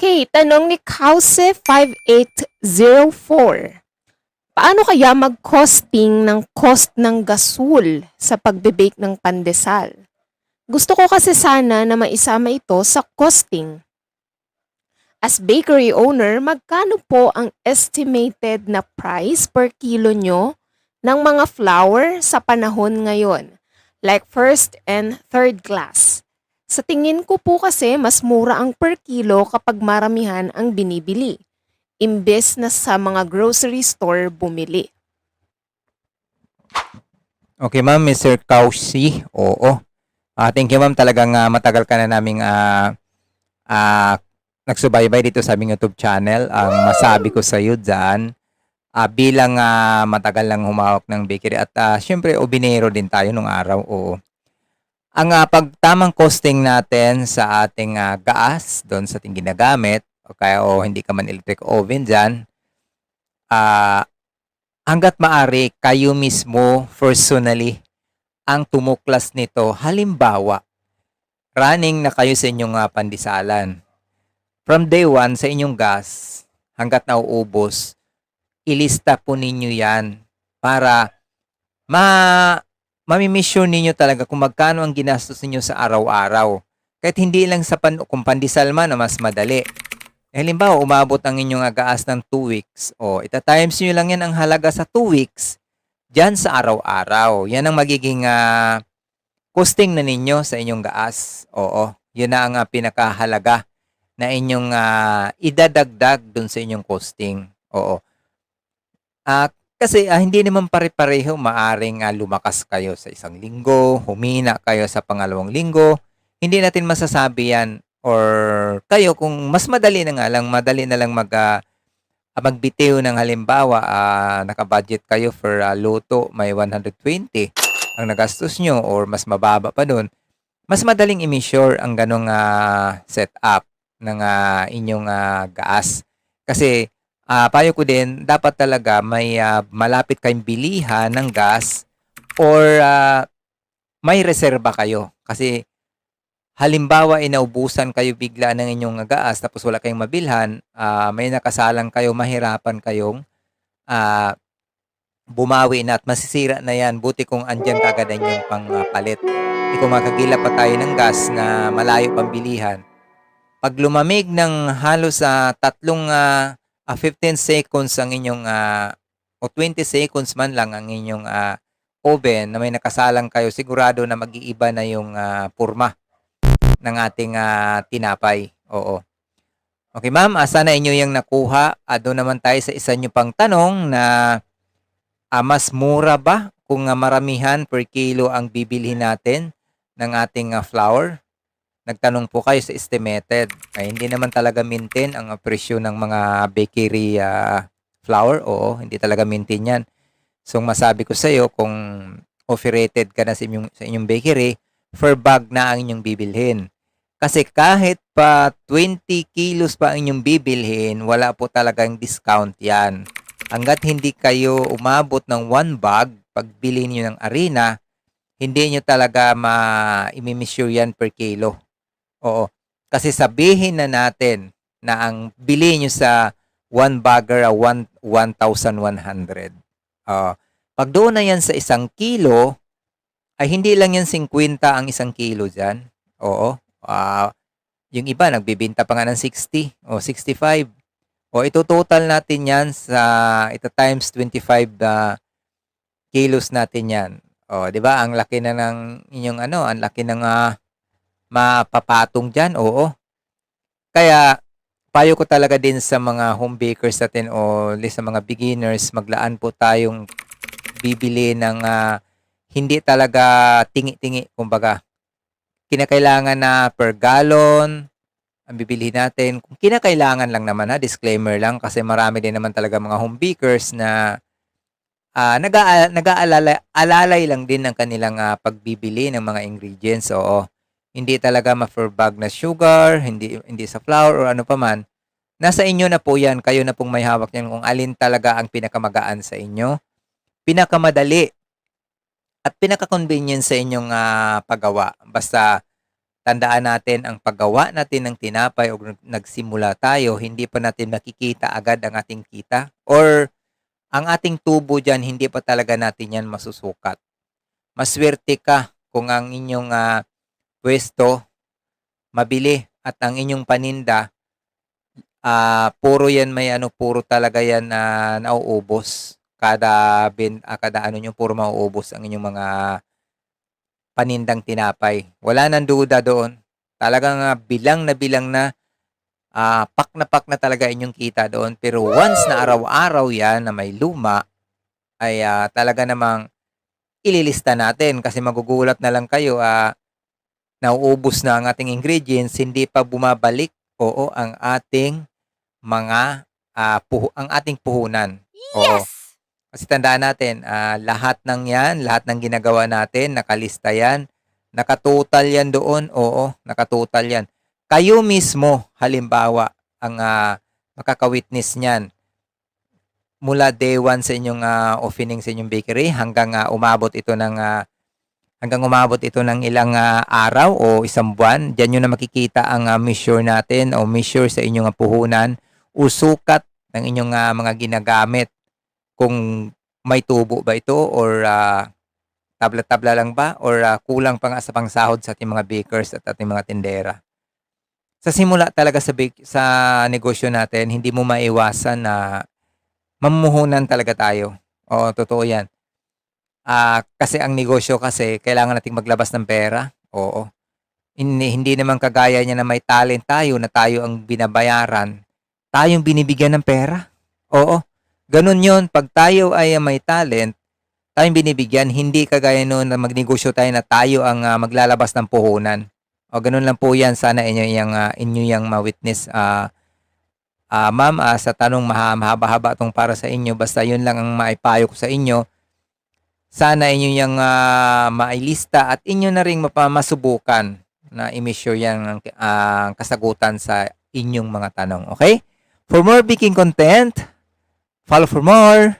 Okay, tanong ni Kause5804. Paano kaya mag-costing ng cost ng gasol sa pagbe-bake ng pandesal? Gusto ko kasi sana na maisama ito sa costing. As bakery owner, magkano po ang estimated na price per kilo nyo ng mga flour sa panahon ngayon? Like first and third class. Sa tingin ko po kasi mas mura ang per kilo kapag maramihan ang binibili. Imbes na sa mga grocery store bumili. Okay, ma'am, Mr. Kausi. Oo. Ah, thank you, ma'am. Talagang ah, matagal ka na naming ah, ah, nagsubaybay dito sa aming YouTube channel. Ang masabi ko sa iyo dyan, ah, bilang ah, matagal lang humawak ng bakery at ah, syempre, obinero din tayo nung araw. Oo. Ang ah, pagtamang costing natin sa ating ah, gas doon sa ating ginagamit, o kaya o hindi ka man electric oven dyan, ah, hanggat maari kayo mismo personally ang tumuklas nito. Halimbawa, running na kayo sa inyong ah, pandisalan. From day one sa inyong gas hanggat nauubos, ilista po ninyo yan para ma mamimiss ninyo talaga kung magkano ang ginastos ninyo sa araw-araw. Kahit hindi lang sa pan, kung pandesal man na mas madali. Eh, halimbawa, umabot ang inyong agaas ng 2 weeks. O, ita-times nyo lang yan ang halaga sa 2 weeks dyan sa araw-araw. Yan ang magiging ah, costing na ninyo sa inyong gaas. Oo, yun na ang ah, pinakahalaga na inyong ah, idadagdag dun sa inyong costing. Oo. Ah, kasi ah, hindi naman pare-pareho maaring ah, lumakas kayo sa isang linggo, humina kayo sa pangalawang linggo. Hindi natin masasabi yan or kayo kung mas madali na nga lang, madali na lang mag ah, ah, magbitiw ng halimbawa, ah, naka-budget kayo for ah, luto, may 120 ang nagastos nyo or mas mababa pa doon, mas madaling i-measure ang ganong ah, setup ng ah, inyong ah, gas. Kasi ah, payo ko din, dapat talaga may ah, malapit kayong bilihan ng gas or ah, may reserba kayo. Kasi halimbawa inaubusan kayo bigla ng inyong gas tapos wala kayong mabilhan, ah, may nakasalang kayo, mahirapan kayong ah, bumawi na at masisira na yan. Buti kung andyan kagad inyong pangpalit. Di kung makagila pa tayo ng gas na malayo pang bilihan. Pag lumamig ng halos sa tatlong ah, ah, 15 seconds ang inyong ah, o 20 seconds man lang ang inyong ah, oven na may nakasalang kayo, sigurado na mag-iiba na yung ah, purma ng ating ah, tinapay. Oo. Okay, ma'am, asa na inyo yung nakuha? Ah, doon naman tayo sa isa nyo pang tanong na ah, mas mura ba kung ah, maramihan per kilo ang bibilhin natin ng ating ah, flour? Nagtanong po kayo sa estimated. Ay, hindi naman talaga maintain ang presyo ng mga bakery ah, flour. Oo, hindi talaga maintain yan. So, masabi ko sa iyo, kung offer-rated ka na sa inyong, sa inyong bakery, per bag na ang inyong bibilhin. Kasi kahit pa 20 kilos pa ang inyong bibilhin, wala po talagang discount yan. Hanggat hindi kayo umabot ng one bag, pagbili niyo ng arena, hindi niyo talaga ma-measure yan per kilo. Oo. Kasi sabihin na natin na ang bili niyo sa one bagger one- 1,100. Oo. pag doon na yan sa isang kilo, ay hindi lang yan 50 ang isang kilo dyan. Oo. Ah, yung iba, nagbibinta pa nga ng 60 o 65. O ito total natin yan sa, ito times 25 ah, kilos natin yan. O, di ba? Ang laki na ng inyong ano, ang laki ng ah, mapapatong dyan. Oo. Kaya, payo ko talaga din sa mga home bakers natin o sa mga beginners, maglaan po tayong bibili ng ah, hindi talaga tingi-tingi, kumbaga. Kinakailangan na per gallon, ang bibili natin. Kung kinakailangan lang naman ha, disclaimer lang, kasi marami din naman talaga mga home bakers na ah nag nag-aalala alalay lang din ng kanilang ah, pagbibili ng mga ingredients. Oo. Hindi talaga ma-per bag na sugar, hindi hindi sa flour or ano pa man. Nasa inyo na po 'yan, kayo na pong may hawak niyan kung alin talaga ang pinakamagaan sa inyo, pinakamadali at pinaka-convenient sa inyong ah, paggawa. Basta tandaan natin ang paggawa natin ng tinapay o nagsimula tayo, hindi pa natin makikita agad ang ating kita or ang ating tubo dyan, hindi pa talaga natin yan masusukat. Maswerte ka kung ang inyong ah, pwesto mabili at ang inyong paninda ah puro yan may ano puro talaga yan na nauubos kada bin ah, kada ano nyo puro mauubos ang inyong mga panindang tinapay. Wala nang duda doon. Talagang ah, bilang na bilang na ah, pak na pak na talaga inyong kita doon. Pero once na araw-araw yan na may luma, ay ah, talaga namang ililista natin kasi magugulat na lang kayo, ah, nauubos na ang ating ingredients, hindi pa bumabalik, oo, ang ating mga, ah, puhu- ang ating puhunan. Oo. Kasi tandaan natin, ah, lahat ng yan, lahat ng ginagawa natin, nakalista yan, nakatotal yan doon, oo, nakatotal yan. Kayo mismo, halimbawa, ang ah, makaka-witness niyan, mula day one sa inyong ah, opening sa inyong bakery hanggang ah, umabot ito ng ah, hanggang umabot ito ng ilang ah, araw o isang buwan, diyan nyo na makikita ang ah, measure natin o measure sa inyong ah, puhunan o sukat ng inyong ah, mga ginagamit kung may tubo ba ito or ah, tabla-tabla lang ba or ah, kulang pa nga sa pangsahod sa ating mga bakers at ating mga tindera. Sa simula talaga sa sa negosyo natin, hindi mo maiwasan na mamuhunan talaga tayo. Oo, totoo 'yan. Ah, kasi ang negosyo kasi kailangan nating maglabas ng pera. Oo. Hindi, hindi naman kagaya niya na may talent tayo na tayo ang binabayaran. Tayong binibigyan ng pera. Oo. Ganun yon pag tayo ay may talent, tayong binibigyan, hindi kagaya noon na magnegosyo tayo na tayo ang ah, maglalabas ng puhunan. O ganun lang po yan. Sana inyo yung, ah, inyo yung ma-witness. ah ah, ma'am, ah, sa tanong maha- mahaba-haba itong para sa inyo. Basta yun lang ang maipayo ko sa inyo. Sana inyo yung ah, mailista at inyo na rin mapamasubukan na i-measure yan ang ah, kasagutan sa inyong mga tanong. Okay? For more baking content, follow for more.